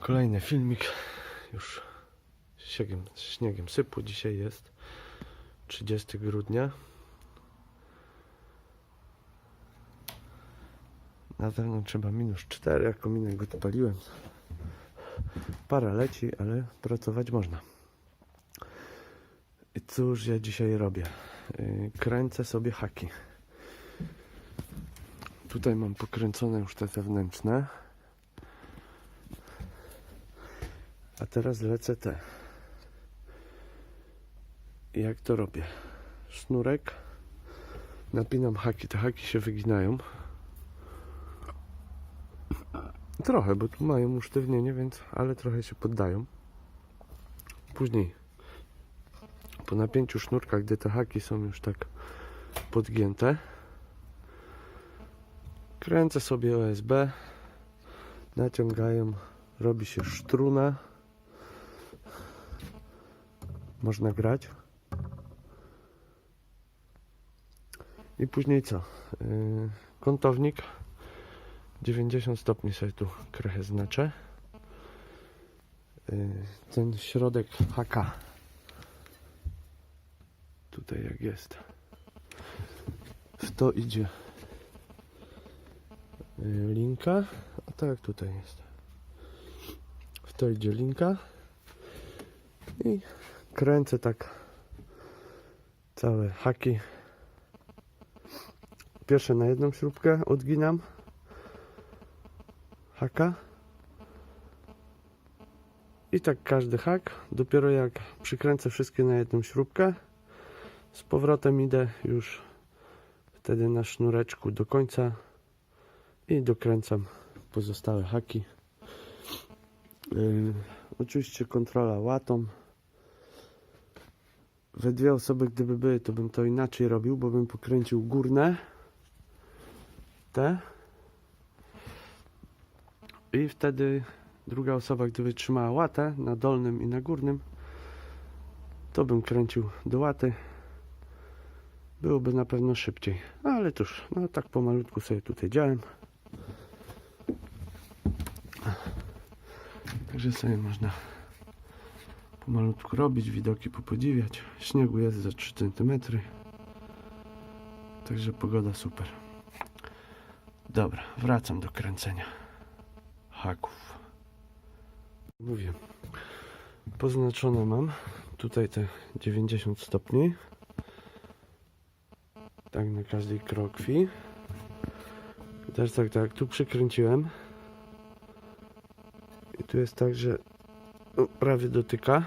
Kolejny filmik. Już śniegiem, śniegiem sypło. Dzisiaj jest 30 grudnia. Na zewnątrz trzeba minus 4, jak kominek go odpaliłem. Para leci, ale pracować można. I cóż ja dzisiaj robię? Yy, Kręcę sobie haki. Tutaj mam pokręcone już te zewnętrzne. A teraz lecę te. Jak to robię? Sznurek. Napinam haki. Te haki się wyginają. Trochę, bo tu mają usztywnienie, więc ale trochę się poddają. Później po napięciu sznurka, gdy te haki są już tak podgięte, kręcę sobie OSB, naciągają, robi się sztruna. Można grać. I później co? Yy, kątownik 90 stopni sobie tu krechę znaczę. Yy, Ten środek haka tutaj jak jest w to idzie yy, linka a tak tutaj jest w to idzie linka i kręcę tak całe haki. Pierwsze na jedną śrubkę odginam. Haka. I tak każdy hak. Dopiero jak przykręcę wszystkie na jedną śrubkę z powrotem idę już wtedy na sznureczku do końca i dokręcam pozostałe haki. Yy, oczywiście kontrola łatą we dwie osoby gdyby były to bym to inaczej robił bo bym pokręcił górne te i wtedy druga osoba, gdyby trzymała łatę na dolnym i na górnym, to bym kręcił do łaty. Byłoby na pewno szybciej. Ale cóż, no tak pomalutku sobie tutaj działem. Także sobie można pomalutku robić, widoki popodziwiać. Śniegu jest za 3 cm. Także pogoda super. Dobra, wracam do kręcenia haków. Mówię, poznaczone mam tutaj te 90 stopni. Tak na każdej krokwi. I tak, tak, tu przykręciłem. I tu jest tak, że prawie dotyka.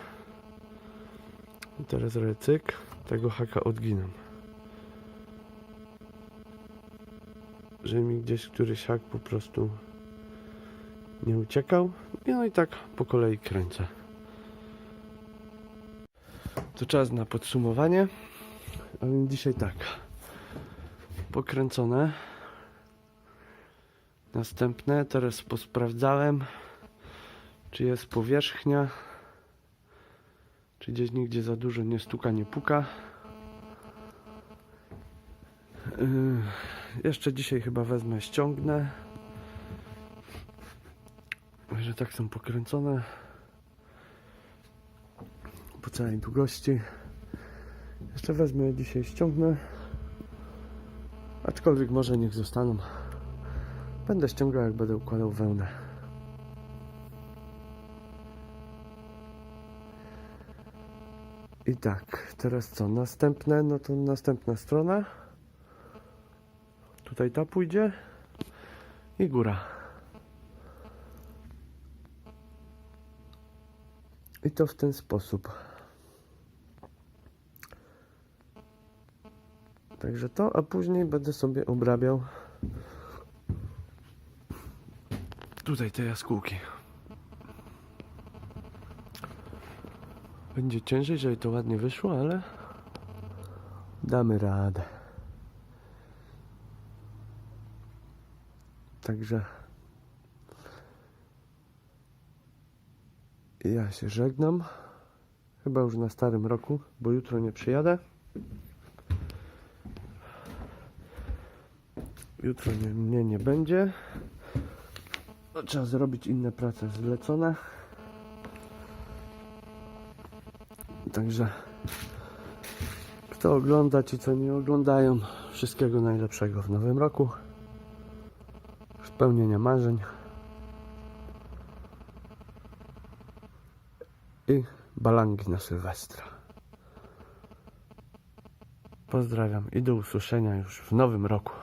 I teraz recyk. Tego haka odginam. Że mi gdzieś któryś hak po prostu nie uciekał. No i tak po kolei kręcę. To czas na podsumowanie. A więc dzisiaj tak. Pokręcone. Następne. Teraz posprawdzałem, czy jest powierzchnia. Czy gdzieś nigdzie za dużo nie stuka, nie puka. Yy, jeszcze dzisiaj chyba wezmę, ściągnę że tak są pokręcone po całej długości. Jeszcze wezmę dzisiaj, ściągnę. Aczkolwiek może niech zostaną. Będę ściągał, jak będę układał wełnę. I tak, teraz co? Następne, no to następna strona. Tutaj ta pójdzie. I góra. I to w ten sposób. Także to, a później będę sobie obrabiał tutaj te jaskółki. Będzie ciężej, żeby to ładnie wyszło, ale damy radę. Także Ja się żegnam. Chyba już na starym roku, bo jutro nie przyjadę. Jutro nie, mnie nie będzie. No, trzeba zrobić inne prace zlecone. Także kto ogląda, ci co nie oglądają, wszystkiego najlepszego w nowym roku. Spełnienia marzeń. I balangi na Sylwestra. Pozdrawiam i do usłyszenia już w nowym roku.